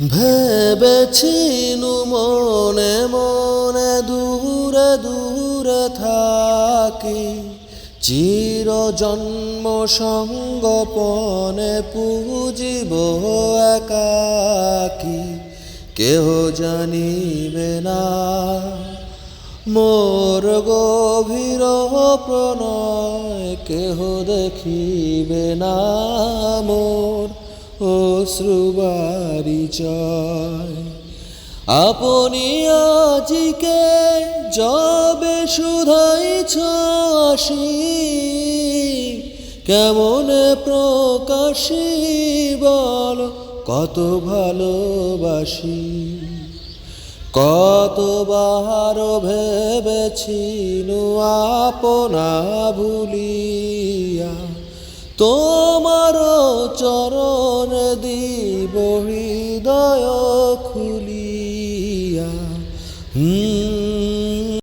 ভেবেছিনু মনে মনে দূরে দূরে থাকি। চির জন্ম সঙ্গপনে পুজিব একাকি। কেহ জানিবে না মোর গভীর প্রণয়, কেহ দেখিবে না মোর অশ্রুবারি জয় আপনি আজিকে যবে শুধাইছ আসি কেমনে প্রকাশী বল, কত ভালোবাসি। কতবার ভেবেছিনু আপনা ভুলিয়া তোমার চরণ দিব হৃদয় খুলিয়া। হুম।